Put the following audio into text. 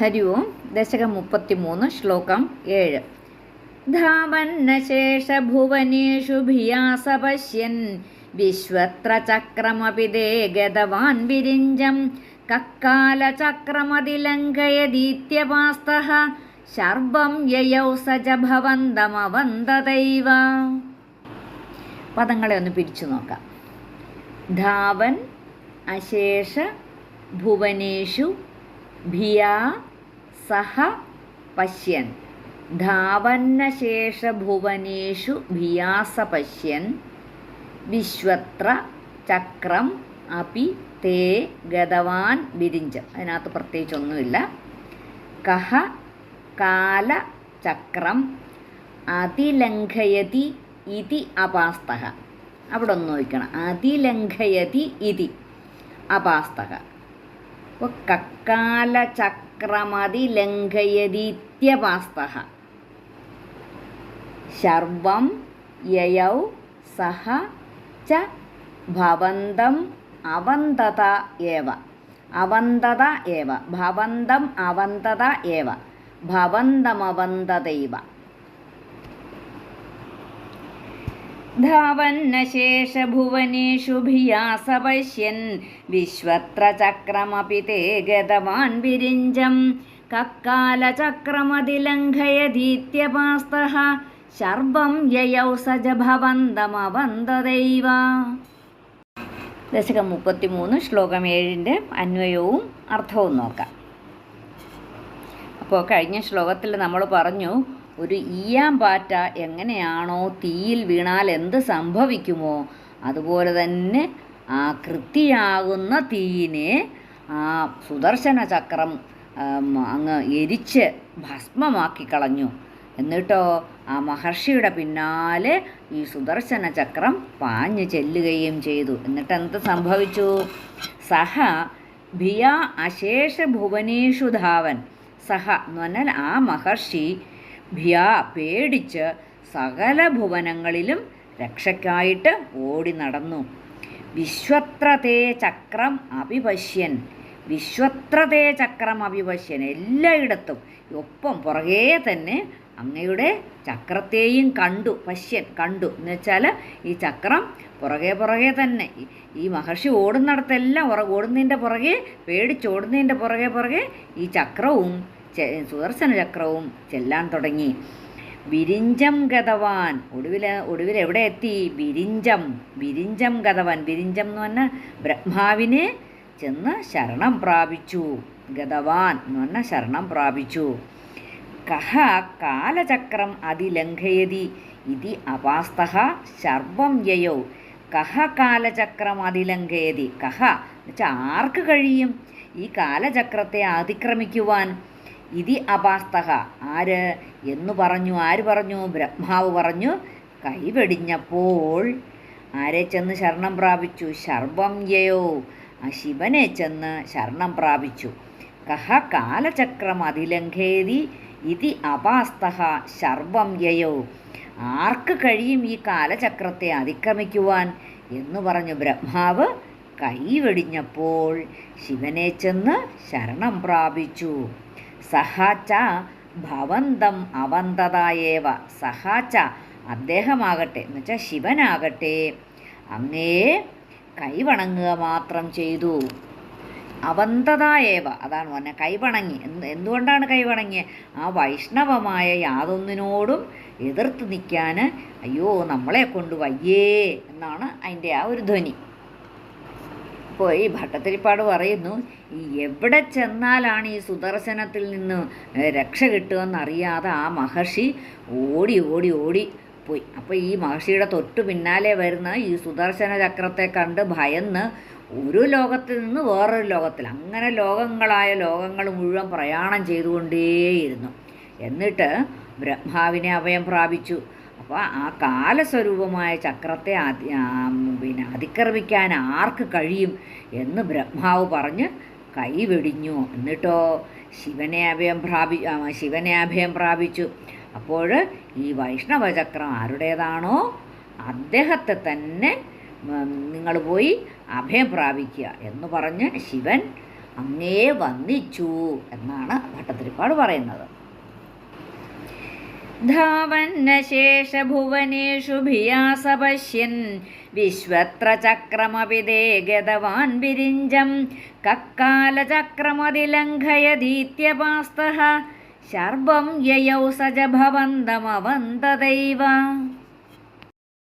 ഹരി ഓം ദശകം മുപ്പത്തിമൂന്ന് ശ്ലോകം ഏഴ്. ധാവന്നശേഷഭുവനേഷു ഭിയാസ പശ്യൻ. വിശ്വത്ര ചക്രമപി ഗതവാൻ വിരിഞ്ചം. കക്കാലചക്രമതിലങ്കയദീത്യപാസ്തഃ ശർവം യയൗ സജ ഭവന്തമവന്തതൈവ പദങ്ങളെ ഒന്ന് പിരിച്ചു നോക്കാം. ധാവൻ അശേഷ ഭുവനേഷു ഭിയാ സഹ പശ്യൻ. ധാവന്നശേഷഭുവനേഷു ഭിയാസ പശ്യൻ. വിശ്വത്ര ചക്രം അപി തേ ഗതവാൻ വിരിഞ്ചം. അതിനകത്ത് പ്രത്യേകിച്ചൊന്നുമില്ല. കഹ കാല ചക്രം അതിലംഘയതി ഇതി അപാസ്തക അവിടെ ഒന്ന് നോക്കണം. അതിലംഘയതി ഇതി അപാസ്തക അപ്പോൾ കക്കാലചക്രമതിലംഘയതീത്യപാസ്തക ശർവം യയൗ സഹ ച ഭവന്തം അവന്തത ഏവ. അവന്തത ഏവ. ഭവന്തം അവന്തത ഏവ. ഭവന്തമവന്തതൈവ. ധാവന്നശേഷഭുവനേഷു ഭിയാസ പശ്യൻ വിശ്വത്ര ചക്രമപി തേ ഗതവാൻ വിരിഞ്ചം. കക്കാലചക്രമതിലംഘയതീത്യപാസ്തഃ ശർവം യയൗ സജ ഭവന്തമവന്തതൈവ ദശകം മുപ്പത്തിമൂന്ന് ശ്ലോകം ഏഴിന്റെ അന്വയവും അർത്ഥവും നോക്കാം. അപ്പോൾ കഴിഞ്ഞ ശ്ലോകത്തിൽ നമ്മൾ പറഞ്ഞു ഒരു ഈയാമ്പാറ്റ എങ്ങനെയാണോ തീയിൽ വീണാൽ എന്ത് സംഭവിക്കുമോ അതുപോലെ തന്നെ ആ കൃത്തിയാകുന്ന തീയിനെ ആ സുദർശന ചക്രം അങ്ങ് എരിച്ച് ഭസ്മമാക്കി കളഞ്ഞു. എന്നിട്ടോ ആ മഹർഷിയുടെ പിന്നാലെ ഈ സുദർശന ചക്രം പാഞ്ഞു ചെല്ലുകയും ചെയ്തു. എന്നിട്ട് എന്ത് സംഭവിച്ചു? സഹ ഭിയ അശേഷ ഭുവനേഷു ധാവൻ. സഹ എന്ന് പറഞ്ഞാൽ ആ മഹർഷി ഭിയ പേടിച്ച് സകല ഭുവനങ്ങളിലും രക്ഷയ്ക്കായിട്ട് ഓടി നടന്നു. വിശ്വത്രതേ ചക്രം അഭിപശ്യൻ. വിശ്വത്രതേ ചക്രം അഭിപശ്യൻ എല്ലായിടത്തും. ഒപ്പം പുറകേ തന്നെ അങ്ങയുടെ ചക്രത്തെയും കണ്ടു പശ്യൻ കണ്ടു. എന്ന് വെച്ചാൽ ഈ ചക്രം പുറകെ പുറകെ തന്നെ. ഈ- മഹർഷി ഓടുന്നിടത്തെല്ലാം ഓടുന്നതിന്റെ പുറകെ പേടിച്ചോടുന്നതിന്റെ പുറകെ പുറകെ ഈ ചക്രവും സുദർശന ചക്രവും ചെല്ലാൻ തുടങ്ങി. വിരിഞ്ചം ഗതവാൻ ഒടുവിൽ ഒടുവിൽ എവിടെ എത്തി? വിരിഞ്ചം. വിരിഞ്ചം ഗതവാൻ വിരിഞ്ചം എന്ന് പറഞ്ഞാൽ ബ്രഹ്മാവിനെ ചെന്ന് ശരണം പ്രാപിച്ചു. ഗതവാൻ എന്ന് പറഞ്ഞാൽ ശരണം പ്രാപിച്ചു. കഹ കാലചക്രം അതിലംഘയതി. ഇതി അപാസ്ത ശർവം യയോ. കഹ കാലചക്രം അതിലംഘയതി. കഹ എന്നുവെച്ചാൽ ആർക്ക് കഴിയും? ഈ കാലചക്രത്തെ അതിക്രമിക്കുവാൻ. ഇതി അപാസ്തക. ആര്? എന്ന് പറഞ്ഞു ആര് പറഞ്ഞു? ബ്രഹ്മാവ് പറഞ്ഞു കൈവെടിഞ്ഞപ്പോൾ ആരെ ചെന്ന് ശരണം പ്രാപിച്ചു? ശർവം യയോ. ആ ശിവനെ ചെന്ന് ശരണം പ്രാപിച്ചു. കഹ കാലചക്രം അതിലംഘേതി ഇതി അപാസ്തഹ ശർവം യയോ. ആർക്ക് കഴിയും ഈ കാലചക്രത്തെ അതിക്രമിക്കുവാൻ? എന്ന് പറഞ്ഞു ബ്രഹ്മാവ് കൈവെടിഞ്ഞപ്പോൾ ശിവനെ ചെന്ന് ശരണം പ്രാപിച്ചു. സഹാച്ച ഭവന്തം അവന്തതായേവ. സഹാച്ച അദ്ദേഹമാകട്ടെ എന്നുവെച്ചാൽ ശിവനാകട്ടെ. അങ്ങേ കൈവണങ്ങുക മാത്രം ചെയ്തു. അവന്തതായേവ അതാണ് പറഞ്ഞത് കൈവണങ്ങി. എന്ത് എന്തുകൊണ്ടാണ് കൈവണങ്ങിയത് ആ വൈഷ്ണവമായ യാതൊന്നിനോടും എതിർത്ത് നിൽക്കാൻ അയ്യോ നമ്മളെ കൊണ്ട് വയ്യേ എന്നാണ് അതിന്റെ ആ ഒരു ധ്വനി. അപ്പോൾ ഈ ഭട്ടത്തിരിപ്പാട് പറയുന്നു എവിടെ ചെന്നാലാണ് ഈ സുദർശനത്തിൽ നിന്ന് രക്ഷ കിട്ടുമെന്നറിയാതെ ആ മഹർഷി ഓടി ഓടി ഓടി പോയി. അപ്പോൾ ഈ മഹർഷിയുടെ തൊട്ടു പിന്നാലെ വരുന്ന ഈ സുദർശന ചക്രത്തെ കണ്ട് ഭയന്ന് ഒരു ലോകത്തിൽ നിന്ന് വേറൊരു ലോകത്തിൽ അങ്ങനെ ലോകങ്ങളായ ലോകങ്ങൾ മുഴുവൻ പ്രയാണം ചെയ്തുകൊണ്ടേയിരുന്നു. എന്നിട്ട് ബ്രഹ്മാവിനെ അഭയം പ്രാപിച്ചു. അപ്പോൾ ആ കാലസ്വരൂപമായ ചക്രത്തെ പിന്നെ അതിക്രമിക്കാൻ ആർക്ക് കഴിയും എന്ന് ബ്രഹ്മാവ് പറഞ്ഞ് കൈവെടിഞ്ഞു. എന്നിട്ടോ ശിവനെ അഭയം പ്രാപി ശിവനെ അഭയം പ്രാപിച്ചു. അപ്പോൾ ഈ വൈഷ്ണവചക്രം ആരുടേതാണോ അദ്ദേഹത്തെ തന്നെ നിങ്ങൾ പോയി അഭയം പ്രാപിക്കുക എന്ന് പറഞ്ഞ് ശിവൻ അങ്ങേ വന്നിച്ചു എന്നാണ് ഭട്ടത്തിരിപ്പാട് പറയുന്നത്. ധാവന്നശേഷഭുവനേഷു ഭിയാസ പശ്യൻ വിശ്വത്ര ചക്രമപി ദേ ഗതവാൻ വിരിഞ്ചം. കക്കാലചക്രമതിലംഘയതീത്യപാസ്തഃ ശർവം യയൗ സജ ഭവന്തമവന്തദൈവ